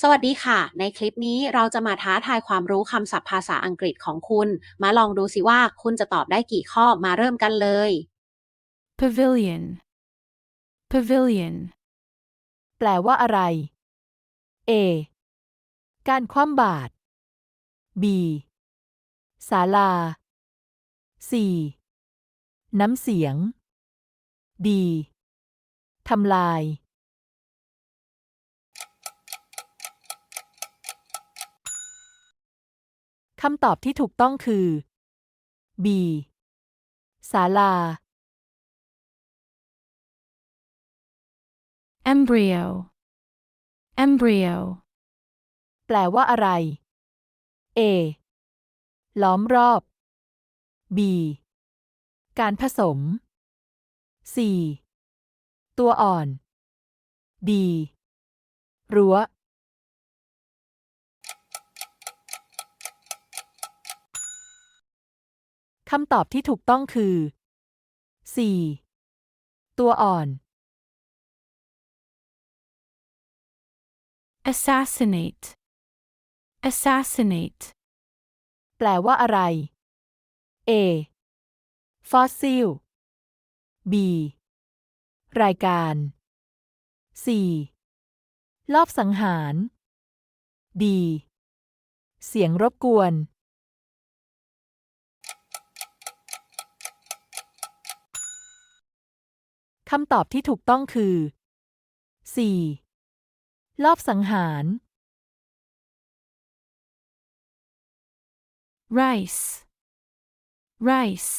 สวัสดีค่ะ ในคลิปนี้เราจะมาท้าทายความรู้คำศัพท์ภาษาอังกฤษของคุณ มาลองดูสิว่าคุณจะตอบได้กี่ข้อมาเริ่มกันเลย pavilion, pavilion, แปลว่าอะไร A การคว่ำบาตร B ศาลา C น้ำเสียง D ทำลาย คำตอบที่ถูกต้องคือ B ศาลา embryo, embryo, แปลว่าอะไร A ล้อมรอบ B การผสม C ตัวอ่อน D รั้ว คำตอบที่ถูกต้องคือ C ตัวอ่อน assassinate, assassinate, แปลว่าอะไร A ฟอสซิล B รายการ C ลอบสังหาร D เสียงรบกวนำตอบที่ถูกต้องคือ C ลอบสังหาร rice, rice,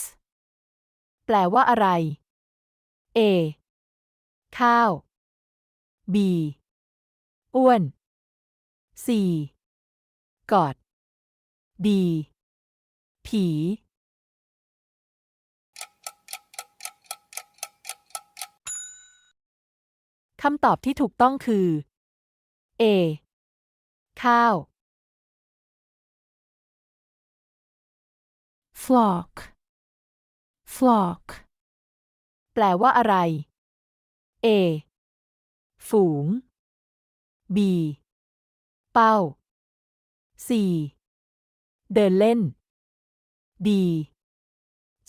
แปลว่าอะไร A ข้าว B อ้วน C กอด D ผี คำตอบที่ถูกต้องคือ A ข้าว flock, flock, แปลว่าอะไร A ฝูง B เป้า C เดินเล่น D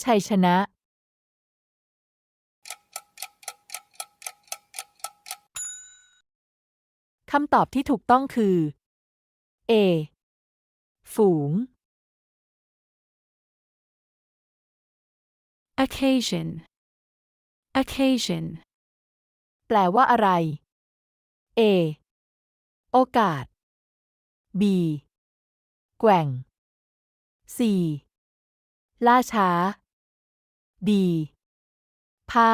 ชัยชนะำตอบที่ถูกต้องคือ A ฝูง occasion, occasion, แปลว่าอะไร A โอกาส B แกว่ง C ล่าช้า D ผ้า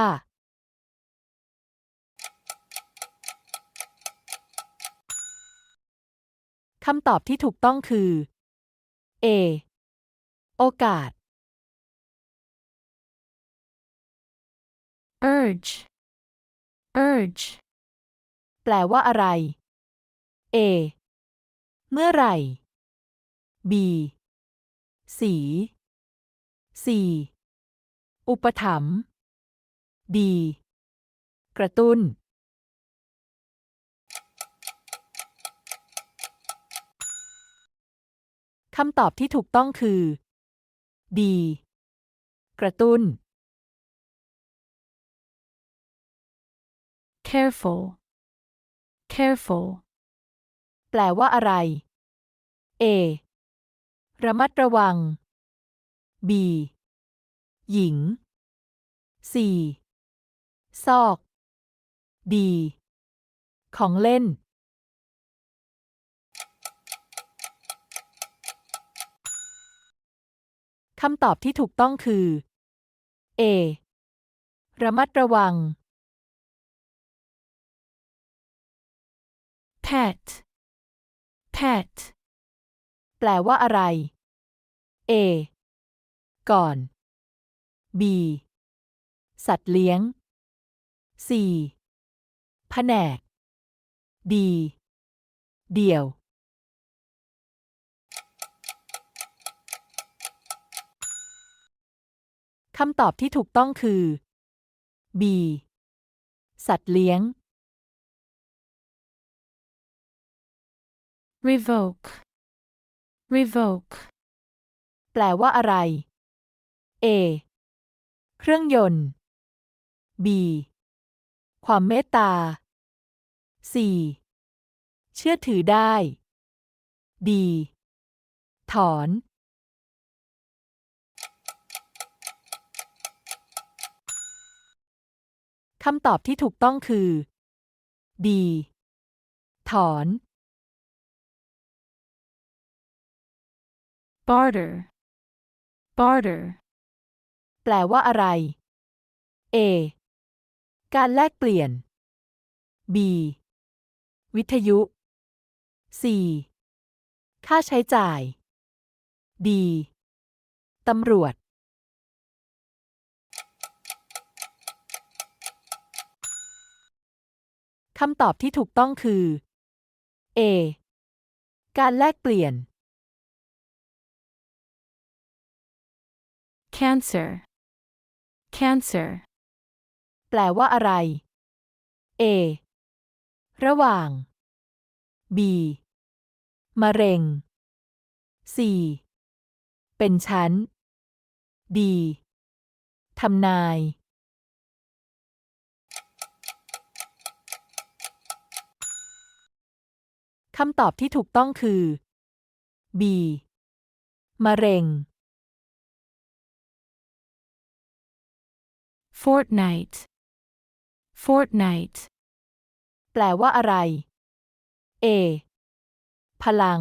คำตอบที่ถูกต้องคือ A โอกาส urge, urge, แปลว่าอะไร A เมื่อไหร่ B สี C อุปถัมภ์ D กระตุ้น คำตอบที่ถูกต้องคือ D กระตุ้น careful, careful, แปลว่าอะไร A ระมัดระวัง B หญิง C ซอก D ของเล่น คำตอบที่ถูกต้องคือ A ระมัดระวัง pet, pet, แปลว่าอะไร A ก่อน B สัตว์เลี้ยง C แผนก D เดี่ยวำตอบที่ถูกต้องคือ B สัตว์เลี้ยง revoke, revoke, แปลว่าอะไร A เครื่องยนต์ B ความเมตตา C เชื่อถือได้ D ถอน คำตอบที่ถูกต้องคือ D ถอน barter, barter, แปลว่าอะไร A การแลกเปลี่ยน B วิทยุ C ค่าใช้จ่าย D ตำรวจ คำตอบที่ถูกต้องคือ A การแลกเปลี่ยน cancer, cancer, แปลว่าอะไร A ระหว่าง B มะเร็ง C เป็นชั้น D ทำนายำตอบที่ถูกต้องคือ B มะเร็ง fortnight, fortnight, แปลว่าอะไร A พลัง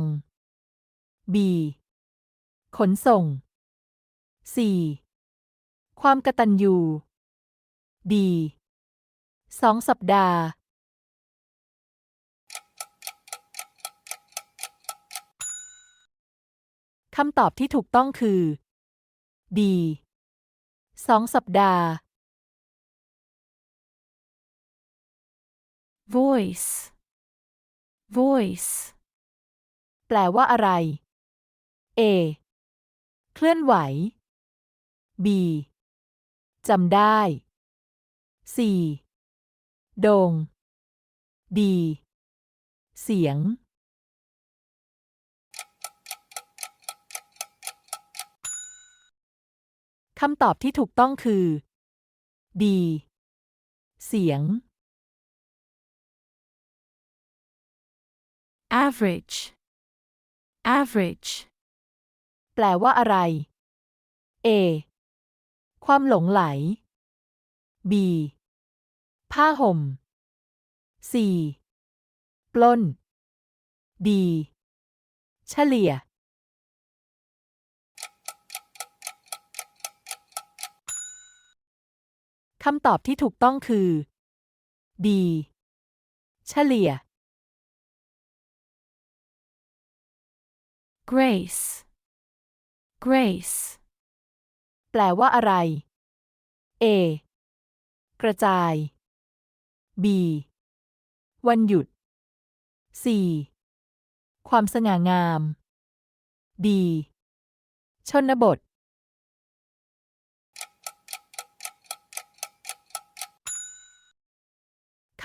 B ขนส่ง C ความกระตัญญู D สองสัปดาห์ คำตอบที่ถูกต้องคือ D สองสัปดาห์ voice, voice, แปลว่าอะไร A เคลื่อนไหว B จำได้ C โดง่ง D เสียง คำตอบที่ถูกต้องคือ D เสียง average, average, แปลว่าอะไร A ความหลงไหล B ผ้าห่ม C ปล้น D เฉลี่ย คำตอบที่ถูกต้องคือ D เฉลี่ย grace, grace, แปลว่าอะไร A กระจาย B วันหยุด C ความสง่างาม D ชนบท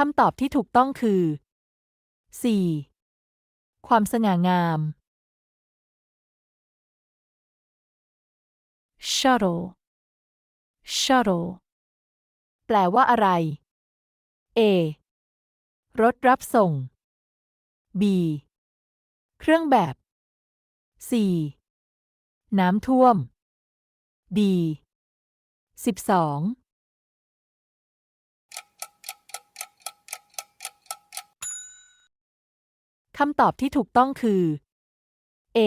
คำตอบที่ถูกต้องคือ 4. ความสง่างาม shuttle shuttle แปลว่าอะไร A รถรับส่ง B เครื่องแบบ C น้ำท่วม D 12 คำตอบที่ถูกต้องคือ A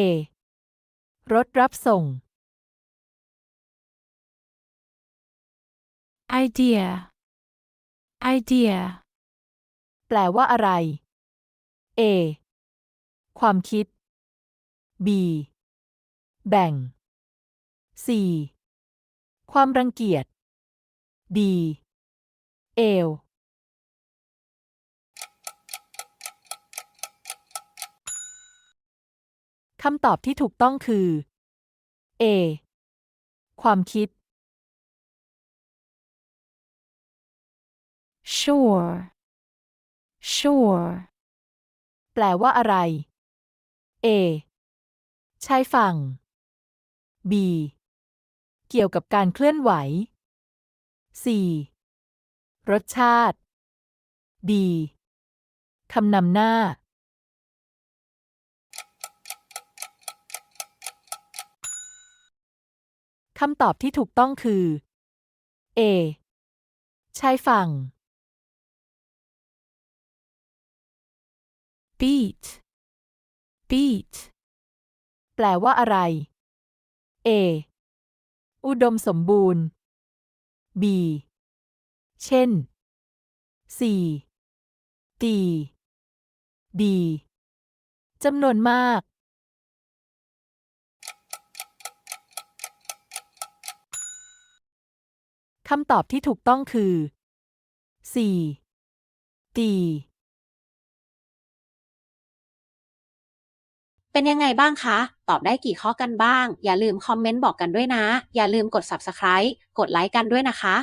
รถรับส่ง idea, idea, แปลว่าอะไร A ความคิด B แบ่ง C ความรังเกียจ D เอว คำตอบที่ถูกต้องคือ A ความคิด sure, sure, แปลว่าอะไร A ชายฝั่ง B เกี่ยวกับการเคลื่อนไหว C รสชาติ D คำนำหน้า คำตอบที่ถูกต้องคือ A ชายฝั่ง beat, beat, แปลว่าอะไร A อุดมสมบูรณ์ B เช่น C D D จำนวนมาก คำตอบที่ถูกต้องคือ C D เป็นยังไงบ้างคะ ตอบได้กี่ข้อกันบ้าง อย่าลืมคอมเมนต์บอกกันด้วยนะ อย่าลืมกด subscribe กดไลค์กันด้วยนะคะ